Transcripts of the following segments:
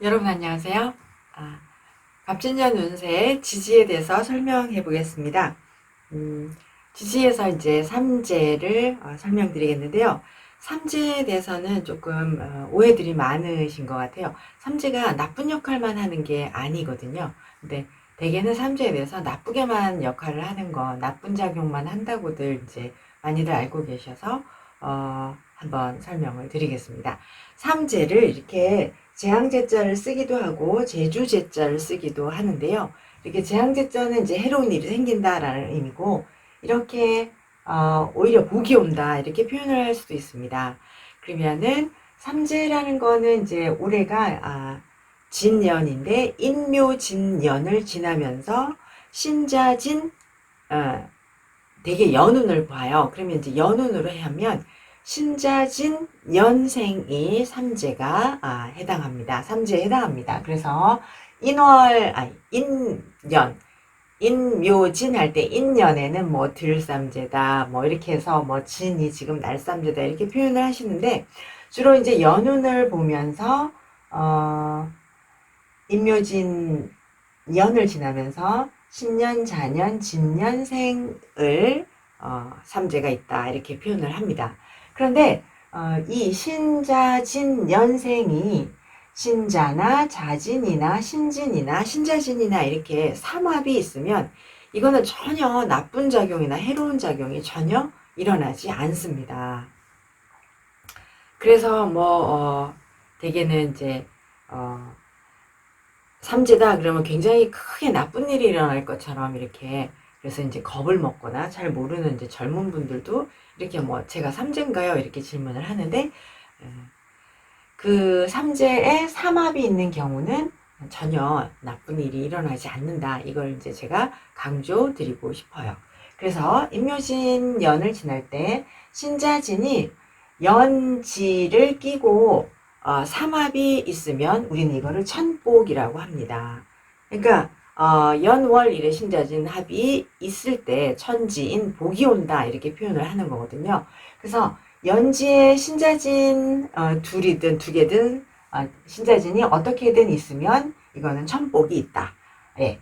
여러분 안녕하세요. 아, 갑진년 운세 지지에 대해서 설명해 보겠습니다. 음, 지지에서 이제 삼재를 어, 설명드리겠는데요. 삼재에 대해서는 조금 어, 오해들이 많으신 것 같아요. 삼재가 나쁜 역할만 하는 게 아니거든요. 근데 대개는 삼재에 대해서 나쁘게만 역할을 하는 거, 나쁜 작용만 한다고들 이제 많이들 알고 계셔서 어, 한번 설명을 드리겠습니다. 삼재를 이렇게 재앙제자를 쓰기도 하고 제주제자를 쓰기도 하는데요. 이렇게 재앙제자는 이제 해로운 일이 생긴다라는 의미고 이렇게 어, 오히려 복이 온다 이렇게 표현을 할 수도 있습니다. 그러면은 삼재라는 거는 이제 올해가 아, 진년인데 인묘진년을 지나면서 신자진 어, 되게 연운을 봐요. 그러면 이제 연운으로 하면 신자진 연생이 삼재가 아, 해당합니다. 삼재에 해당합니다. 그래서 인월 아니 인년 인묘진 할 때 인년에는 뭐 들삼재다 뭐 이렇게 해서 뭐 진이 지금 날삼재다 이렇게 표현을 하시는데 주로 이제 연운을 보면서 어 인묘진 년을 지나면서 신년 자년 진년생을 어, 삼재가 있다 이렇게 표현을 합니다. 그런데 어, 이 신자진 연생이 신자나 자진이나 신진이나 신자진이나 이렇게 삼합이 있으면 이거는 전혀 나쁜 작용이나 해로운 작용이 전혀 일어나지 않습니다. 그래서 뭐 어, 대개는 이제 어, 삼재다 그러면 굉장히 크게 나쁜 일이 일어날 것처럼 이렇게 그래서 이제 겁을 먹거나 잘 모르는 이제 젊은 분들도 이렇게 뭐 제가 삼재인가요? 이렇게 질문을 하는데 그 삼재에 삼합이 있는 경우는 전혀 나쁜 일이 일어나지 않는다. 이걸 이제 제가 강조 드리고 싶어요. 그래서 임묘진 연을 지날 때 신자진이 연지를 끼고 어, 삼합이 있으면 우리는 이거를 천복이라고 합니다. 그러니까 어, 연월 일의 신자진 합이 있을 때 천지인 복이 온다 이렇게 표현을 하는 거거든요. 그래서 연지의 신자진 어, 둘이든 두 개든 어, 신자진이 어떻게든 있으면 이거는 천복이 있다. 예.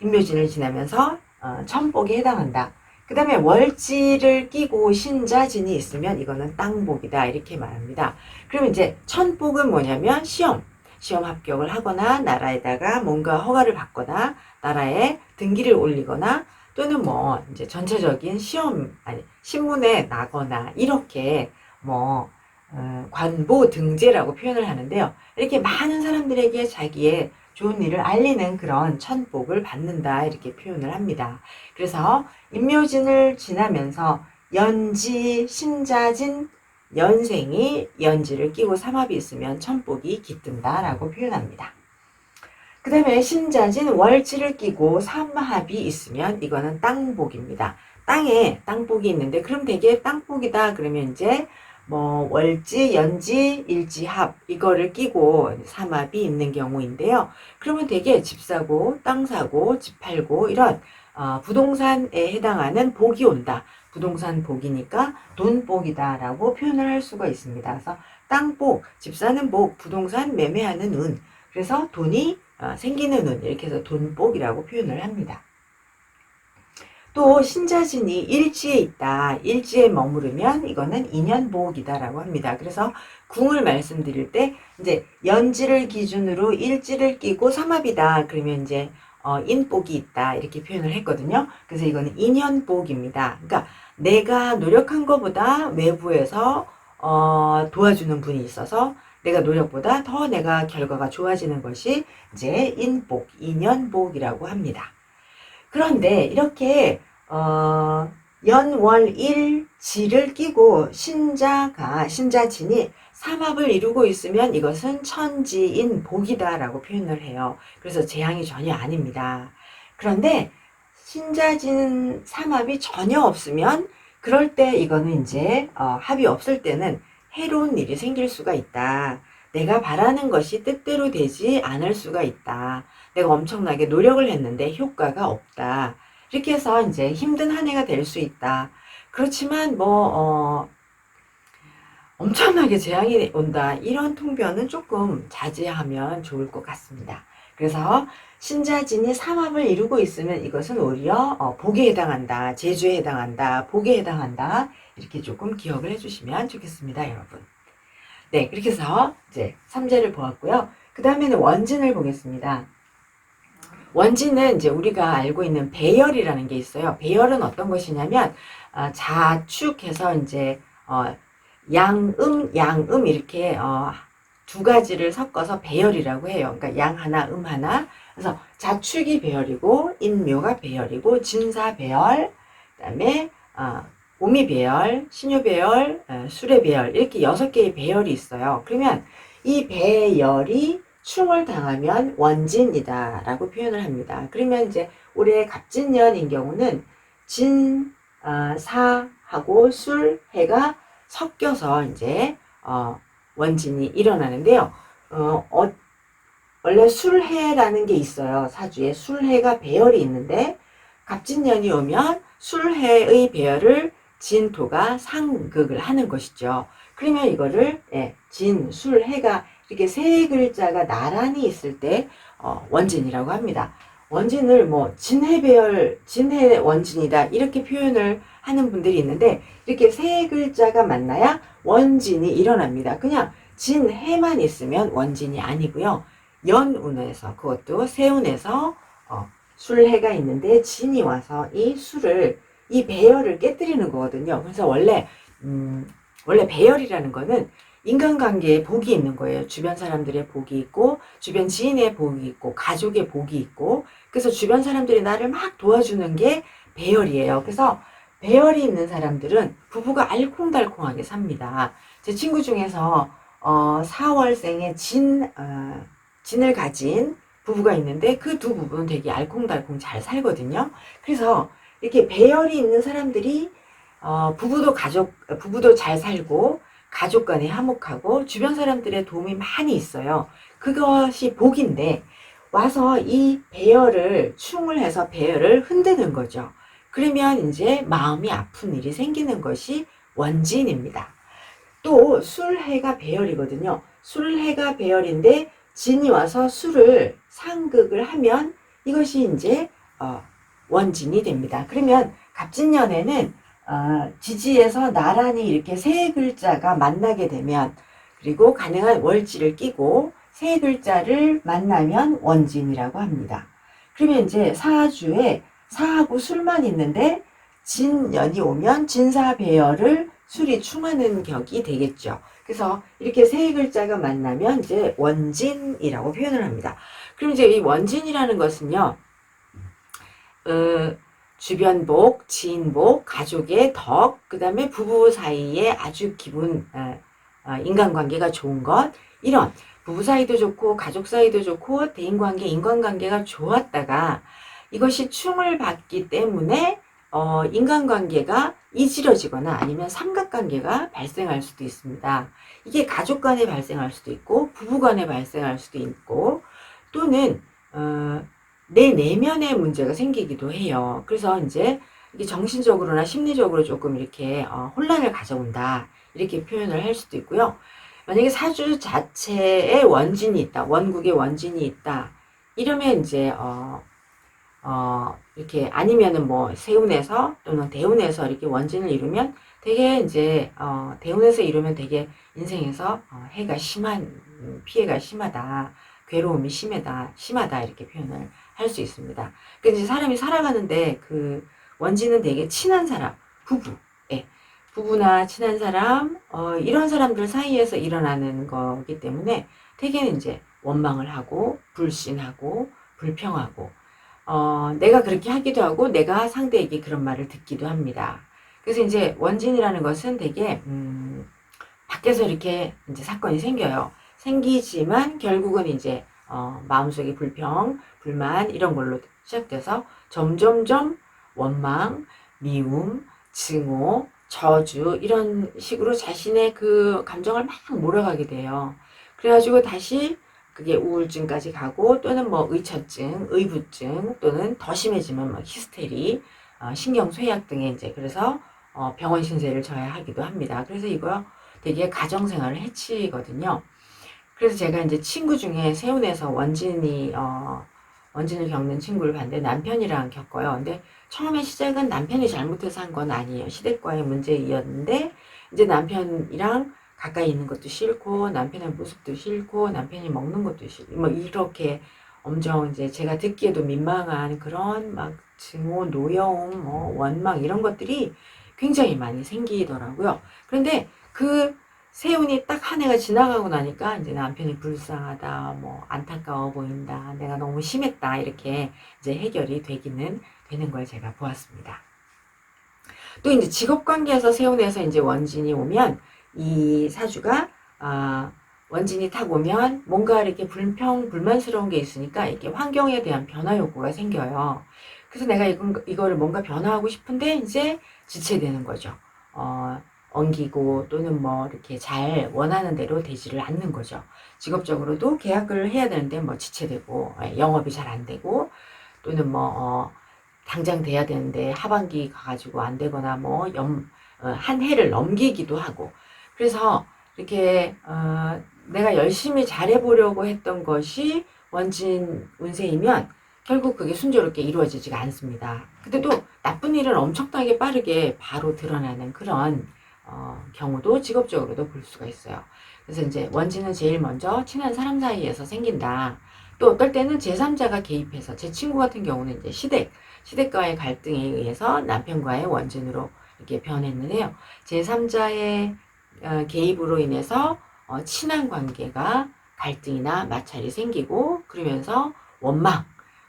인묘진을 지나면서 어, 천복에 해당한다. 그 다음에 월지를 끼고 신자진이 있으면 이거는 땅복이다 이렇게 말합니다. 그러면 이제 천복은 뭐냐면 시험, 시험 합격을 하거나 나라에다가 뭔가 허가를 받거나 나라에 등기를 올리거나 또는 뭐 이제 전체적인 시험 아니 신문에 나거나 이렇게 뭐 어, 관보 등재라고 표현을 하는데요. 이렇게 많은 사람들에게 자기의 좋은 일을 알리는 그런 천복을 받는다 이렇게 표현을 합니다. 그래서 임묘진을 지나면서 연지 신자진 연생이 연지를 끼고 삼합이 있으면 천복이 깃든다라고 표현합니다. 그 다음에 신자진 월지를 끼고 삼합이 있으면 이거는 땅복입니다. 땅에 땅복이 있는데 그럼 되게 땅복이다 그러면 이제 뭐 월지, 연지, 일지합 이거를 끼고 삼합이 있는 경우인데요. 그러면 되게 집 사고 땅 사고 집 팔고 이런 어, 부동산에 해당하는 복이 온다. 부동산 복이니까 돈복이다라고 표현을 할 수가 있습니다. 그래서 땅복, 집 사는 복, 부동산 매매하는 운. 그래서 돈이 어, 생기는 운 이렇게 해서 돈복이라고 표현을 합니다. 또 신자진이 일지에 있다. 일지에 머무르면 이거는 인연복이다라고 합니다. 그래서 궁을 말씀드릴 때 이제 연지를 기준으로 일지를 끼고 삼합이다. 그러면 이제 어, 인복이 있다 이렇게 표현을 했거든요. 그래서 이거는 인연복입니다. 그러니까 내가 노력한 것보다 외부에서 어, 도와주는 분이 있어서 내가 노력보다 더 내가 결과가 좋아지는 것이 이제 인복, 인연복이라고 합니다. 그런데 이렇게 어, 연월일 지를 끼고 신자가 신자진이 삼합을 이루고 있으면 이것은 천지인 복이다라고 표현을 해요. 그래서 재앙이 전혀 아닙니다. 그런데 신자진 삼합이 전혀 없으면 그럴 때 이거는 이제 어, 합이 없을 때는 해로운 일이 생길 수가 있다. 내가 바라는 것이 뜻대로 되지 않을 수가 있다. 내가 엄청나게 노력을 했는데 효과가 없다. 이렇게 해서 이제 힘든 한 해가 될 수 있다. 그렇지만 뭐, 어, 엄청나게 재앙이 온다. 이런 통변은 조금 자제하면 좋을 것 같습니다. 그래서 신자진이 삼합을 이루고 있으면 이것은 오히려 어, 복에 해당한다. 제주에 해당한다. 복에 해당한다. 이렇게 조금 기억을 해주시면 좋겠습니다, 여러분. 네, 그렇게 해서 이제 삼재를 보았고요. 그 다음에는 원진을 보겠습니다. 원진은 이제 우리가 알고 있는 배열이라는 게 있어요. 배열은 어떤 것이냐면 어, 자축해서 이제 어, 양음, 양음 이렇게 어, 두 가지를 섞어서 배열이라고 해요. 그러니까 양 하나, 음 하나. 그래서 자축이 배열이고 인묘가 배열이고 진사 배열, 그다음에 어, 오미 배열, 신유 배열, 어, 수레 배열 이렇게 여섯 개의 배열이 있어요. 그러면 이 배열이 충을 당하면 원진이다라고 표현을 합니다. 그러면 이제 올해 갑진년인 경우는 진, 어, 사하고 술, 해가 섞여서 이제 어, 원진이 일어나는데요. 어, 어, 원래 술해라는 게 있어요. 사주에 술해가 배열이 있는데 갑진년이 오면 술해의 배열을 진토가 상극을 하는 것이죠. 그러면 이거를 예, 진, 술, 해가 이렇게 세 글자가 나란히 있을 때 어, 원진이라고 합니다. 원진을 뭐 진해 배열, 진해 원진이다 이렇게 표현을 하는 분들이 있는데 이렇게 세 글자가 만나야 원진이 일어납니다. 그냥 진해만 있으면 원진이 아니고요. 연운에서 그것도 세운에서 어, 술해가 있는데 진이 와서 이 술을 이 배열을 깨뜨리는 거거든요. 그래서 원래 음, 원래 배열이라는 거는 인간관계에 복이 있는 거예요. 주변 사람들의 복이 있고, 주변 지인의 복이 있고, 가족의 복이 있고, 그래서 주변 사람들이 나를 막 도와주는 게 배열이에요. 그래서 배열이 있는 사람들은 부부가 알콩달콩하게 삽니다. 제 친구 중에서 어, 4월생에 진, 어, 진을 가진 부부가 있는데 그 두 부부는 되게 알콩달콩 잘 살거든요. 그래서 이렇게 배열이 있는 사람들이 어, 부부도 가족, 부부도 잘 살고 가족 간에 화목하고 주변 사람들의 도움이 많이 있어요. 그것이 복인데 와서 이 배열을 충을 해서 배열을 흔드는 거죠. 그러면 이제 마음이 아픈 일이 생기는 것이 원진입니다. 또 술해가 배열이거든요. 술해가 배열인데 진이 와서 술을 상극을 하면 이것이 이제 어, 원진이 됩니다. 그러면 갑진년에는 어, 지지에서 나란히 이렇게 세 글자가 만나게 되면 그리고 가능한 월지를 끼고 세 글자를 만나면 원진이라고 합니다. 그러면 이제 사주에 사하고 술만 있는데 진년이 오면 진사 배열을 술이 충하는 격이 되겠죠. 그래서 이렇게 세 글자가 만나면 이제 원진이라고 표현을 합니다. 그럼 이제 이 원진이라는 것은요, 어, 주변복, 지인복, 가족의 덕, 그 다음에 부부 사이에 아주 기분, 어, 어, 인간관계가 좋은 것, 이런 부부 사이도 좋고, 가족 사이도 좋고, 대인관계, 인간관계가 좋았다가 이것이 충을 받기 때문에 어, 인간관계가 이지러지거나 아니면 삼각관계가 발생할 수도 있습니다. 이게 가족 간에 발생할 수도 있고, 부부 간에 발생할 수도 있고, 또는, 어, 내 내면의 문제가 생기기도 해요. 그래서 이제 이게 정신적으로나 심리적으로 조금 이렇게 어, 혼란을 가져온다. 이렇게 표현을 할 수도 있고요. 만약에 사주 자체에 원진이 있다. 원국에 원진이 있다. 이러면 이제, 어, 어, 이렇게 아니면은 뭐 세운에서 또는 대운에서 이렇게 원진을 이루면 되게 이제, 어, 대운에서 이루면 되게 인생에서 어, 해가 심한, 음, 피해가 심하다. 괴로움이 심하다, 심하다. 이렇게 표현을 할 수 있습니다. 그래서 이제 사람이 살아가는데 그 원진은 되게 친한 사람, 부부, 예. 부부나 친한 사람, 어, 이런 사람들 사이에서 일어나는 거기 때문에 대개는 이제 원망을 하고, 불신하고, 불평하고, 어, 내가 그렇게 하기도 하고, 내가 상대에게 그런 말을 듣기도 합니다. 그래서 이제 원진이라는 것은 되게, 음, 밖에서 이렇게 이제 사건이 생겨요. 생기지만 결국은 이제 어, 마음속에 불평, 불만 이런 걸로 시작돼서 점점점 원망, 미움, 증오, 저주 이런 식으로 자신의 그 감정을 막 몰아가게 돼요. 그래가지고 다시 그게 우울증까지 가고 또는 뭐 의처증, 의부증 또는 더 심해지면 뭐 히스테리, 어, 신경쇠약 등의 이제 그래서 어, 병원 신세를 져야 하기도 합니다. 그래서 이거 되게 가정생활을 해치거든요. 그래서 제가 이제 친구 중에 세운에서 원진이 어, 원진을 겪는 친구를 봤는데 남편이랑 겪어요. 근데 처음에 시작은 남편이 잘못해서 한 건 아니에요. 시댁과의 문제이었는데 이제 남편이랑 가까이 있는 것도 싫고 남편의 모습도 싫고 남편이 먹는 것도 싫고 뭐 이렇게 엄청 이제 제가 듣기에도 민망한 그런 막 증오, 노여움, 뭐 원망 이런 것들이 굉장히 많이 생기더라고요. 그런데 그 세운이 딱 한 해가 지나가고 나니까 이제 남편이 불쌍하다, 뭐 안타까워 보인다, 내가 너무 심했다 이렇게 이제 해결이 되기는 되는 걸 제가 보았습니다. 또 이제 직업 관계에서 세운에서 이제 원진이 오면 이 사주가 아 원진이 탁 오면 뭔가 이렇게 불평 불만스러운 게 있으니까 이렇게 환경에 대한 변화 욕구가 생겨요. 그래서 내가 이건 이거를 뭔가 변화하고 싶은데 이제 지체되는 거죠. 어, 엉기고 또는 뭐 이렇게 잘 원하는 대로 되지를 않는 거죠. 직업적으로도 계약을 해야 되는데 뭐 지체되고 예, 영업이 잘 안 되고 또는 뭐 어, 당장 돼야 되는데 하반기 가가지고 안 되거나 뭐 연, 어, 한 해를 넘기기도 하고 그래서 이렇게 어, 내가 열심히 잘해보려고 했던 것이 원진 운세이면 결국 그게 순조롭게 이루어지지가 않습니다. 근데 또 나쁜 일은 엄청나게 빠르게 바로 드러나는 그런 어, 경우도 직업적으로도 볼 수가 있어요. 그래서 이제 원진은 제일 먼저 친한 사람 사이에서 생긴다. 또 어떨 때는 제3자가 개입해서 제 친구 같은 경우는 이제 시댁, 시댁과의 갈등에 의해서 남편과의 원진으로 이렇게 변했는데요. 제3자의 어, 개입으로 인해서 어, 친한 관계가 갈등이나 마찰이 생기고 그러면서 원망,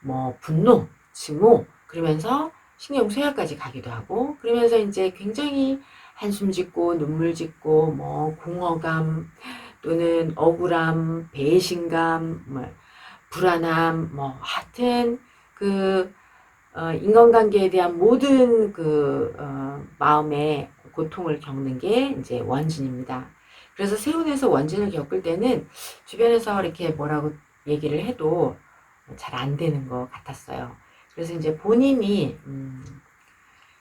뭐 분노, 증오 그러면서 신경 쇠약까지 가기도 하고 그러면서 이제 굉장히 한숨 짓고 눈물 짓고 뭐 공허감 또는 억울함, 배신감, 뭐 불안함, 뭐 하여튼 그 어, 인간관계에 대한 모든 그 어, 마음의 고통을 겪는 게 이제 원진입니다. 그래서 세운에서 원진을 겪을 때는 주변에서 이렇게 뭐라고 얘기를 해도 잘 안 되는 것 같았어요. 그래서 이제 본인이 음,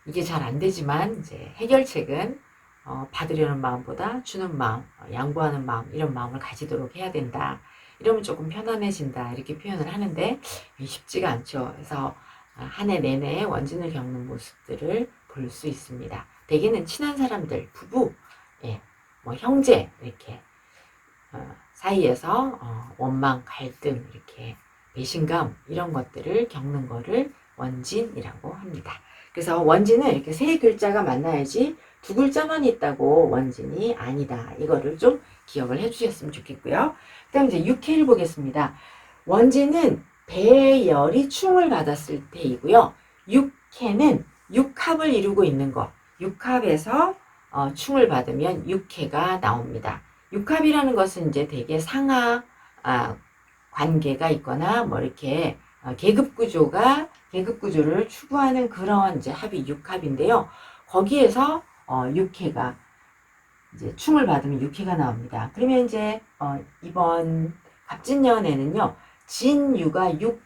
이게 잘 안 되지만 이제 해결책은 어, 받으려는 마음보다 주는 마음, 어, 양보하는 마음 이런 마음을 가지도록 해야 된다. 이러면 조금 편안해진다 이렇게 표현을 하는데 쉽지가 않죠. 그래서 아, 한해 내내 원진을 겪는 모습들을 볼 수 있습니다. 대개는 친한 사람들, 부부, 예, 뭐 형제 이렇게 어, 사이에서 어, 원망, 갈등 이렇게 배신감 이런 것들을 겪는 거를 원진이라고 합니다. 그래서 원진은 이렇게 세 글자가 만나야지 두 글자만 있다고 원진이 아니다. 이거를 좀 기억을 해주셨으면 좋겠고요. 그 다음 이제 육해를 보겠습니다. 원진은 배열이 충을 받았을 때이고요. 육해는 육합을 이루고 있는 것. 육합에서 어, 충을 받으면 육해가 나옵니다. 육합이라는 것은 이제 되게 상하 아, 관계가 있거나 뭐 이렇게 어, 계급 구조가 계급 구조를 추구하는 그런 이제 합이 육합인데요. 거기에서 어, 육해가 이제 충을 받으면 육해가 나옵니다. 그러면 이제 어, 이번 갑진년에는요. 진유가 육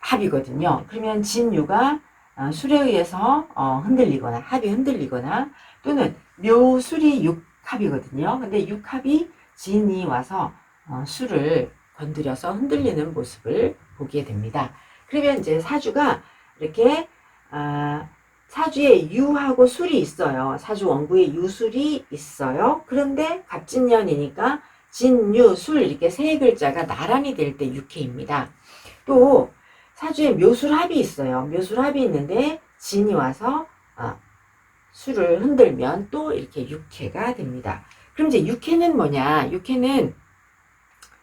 합이거든요. 그러면 진유가 어, 술에 의해서 어, 흔들리거나 합이 흔들리거나 또는 묘술이 육합이거든요. 근데 육합이 진이 와서 어, 술을 건드려서 흔들리는 모습을 보게 됩니다. 그러면 이제 사주가 이렇게 아, 사주에 유하고 술이 있어요. 사주 원구에 유술이 있어요. 그런데 갑진년이니까 진유, 술 이렇게 세 글자가 나란히 될 때 육해입니다. 또 사주에 묘술합이 있어요. 묘술합이 있는데 진이 와서 아, 술을 흔들면 또 이렇게 육해가 됩니다. 그럼 이제 육해는 뭐냐? 육해는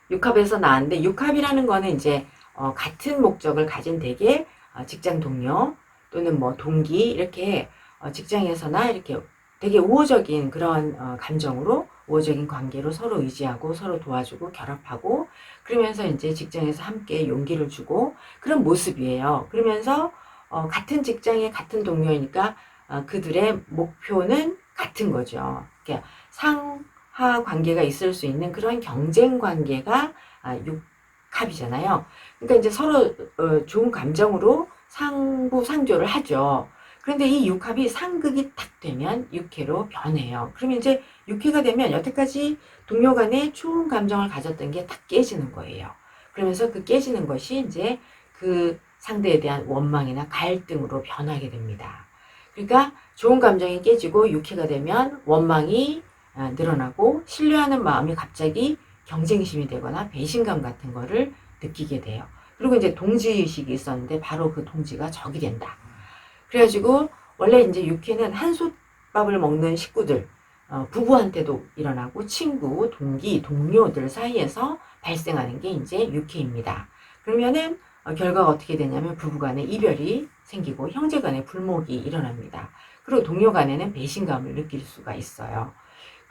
육합에서 나왔는데 육합이라는 거는 이제 어, 같은 목적을 가진 대개 어, 직장 동료 또는 뭐 동기 이렇게 어, 직장에서나 이렇게 되게 우호적인 그런 어, 감정으로 우호적인 관계로 서로 의지하고 서로 도와주고 결합하고 그러면서 이제 직장에서 함께 용기를 주고 그런 모습이에요. 그러면서 어, 같은 직장에 같은 동료이니까 어, 그들의 목표는 같은 거죠. 그러니까 상하 관계가 있을 수 있는 그런 경쟁 관계가 아, 갑이잖아요. 그러니까 이제 서로 어, 좋은 감정으로 상부 상조를 하죠. 그런데 이 육합이 상극이 탁 되면 육해로 변해요. 그러면 이제 육해가 되면 여태까지 동료 간에 좋은 감정을 가졌던 게탁 깨지는 거예요. 그러면서 그 깨지는 것이 이제 그 상대에 대한 원망이나 갈등으로 변하게 됩니다. 그러니까 좋은 감정이 깨지고 육해가 되면 원망이 아, 늘어나고 신뢰하는 마음이 갑자기 경쟁심이 되거나 배신감 같은 거를 느끼게 돼요. 그리고 이제 동지의식이 있었는데 바로 그 동지가 적이 된다. 그래가지고 원래 이제 육회는 한솥밥을 먹는 식구들, 어, 부부한테도 일어나고 친구, 동기, 동료들 사이에서 발생하는 게 이제 육회입니다. 그러면은 어, 결과가 어떻게 되냐면 부부간에 이별이 생기고 형제간에 불목이 일어납니다. 그리고 동료 간에는 배신감을 느낄 수가 있어요.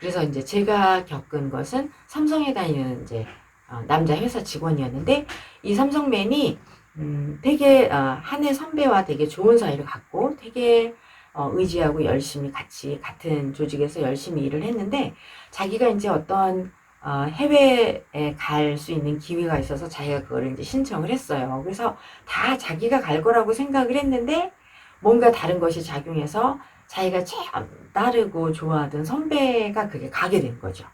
그래서 이제 제가 겪은 것은 삼성에 다니는 이제 어, 남자 회사 직원이었는데 이 삼성맨이 음, 되게 어, 한해 선배와 되게 좋은 사이를 갖고 되게 어, 의지하고 열심히 같이 같은 조직에서 열심히 일을 했는데 자기가 이제 어떤 어, 해외에 갈 수 있는 기회가 있어서 자기가 그거를 이제 신청을 했어요. 그래서 다 자기가 갈 거라고 생각을 했는데 뭔가 다른 것이 작용해서 자기가 제일 따르고 좋아하던 선배가 그게 가게 된 거죠.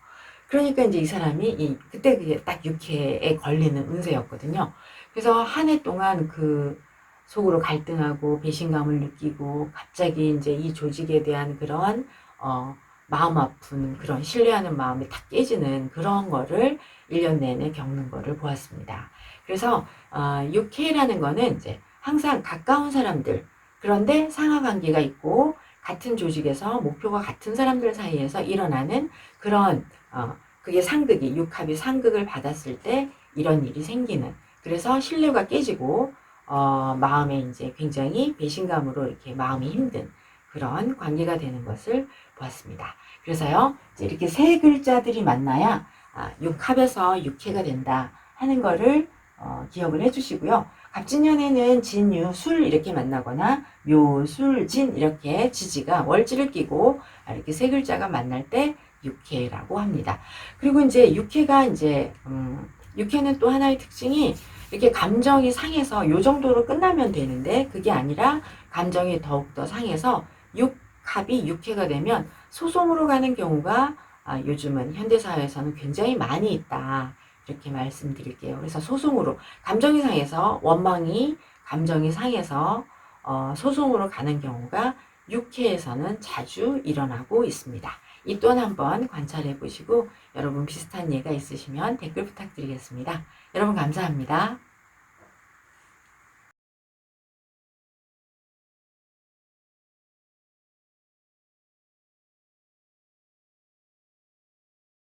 그러니까 이제 이 사람이 이 그때 그게 딱 육회에 걸리는 운세였거든요. 그래서 한 해 동안 그 속으로 갈등하고 배신감을 느끼고 갑자기 이제 이 조직에 대한 그런 어 마음 아픈 그런 신뢰하는 마음이 다 깨지는 그런 거를 1년 내내 겪는 거를 보았습니다. 그래서 어, 6K라는 거는 이제 항상 가까운 사람들 그런데 상하 관계가 있고 같은 조직에서 목표가 같은 사람들 사이에서 일어나는 그런 어, 그게 상극이 육합이 상극을 받았을 때 이런 일이 생기는 그래서 신뢰가 깨지고 어, 마음에 이제 굉장히 배신감으로 이렇게 마음이 힘든 그런 관계가 되는 것을 보았습니다. 그래서요, 이렇게 세 글자들이 만나야 아, 육합에서 육해가 된다 하는 거를 어, 기억을 해주시고요. 갑진년에는 진유, 술 이렇게 만나거나 묘, 술, 진 이렇게 지지가 월지를 끼고 아, 이렇게 세 글자가 만날 때 육해라고 합니다. 그리고 이제 육해가 이제 음, 육해는 또 하나의 특징이 이렇게 감정이 상해서 요 정도로 끝나면 되는데 그게 아니라 감정이 더욱더 상해서 육합이 육해가 되면 소송으로 가는 경우가 아, 요즘은 현대사회에서는 굉장히 많이 있다. 이렇게 말씀드릴게요. 그래서 소송으로, 감정이 상해서, 원망이 감정이 상해서, 어, 소송으로 가는 경우가 육해에서는 자주 일어나고 있습니다. 이 또한 한번 관찰해 보시고 여러분 비슷한 예가 있으시면 댓글 부탁드리겠습니다. 여러분 감사합니다.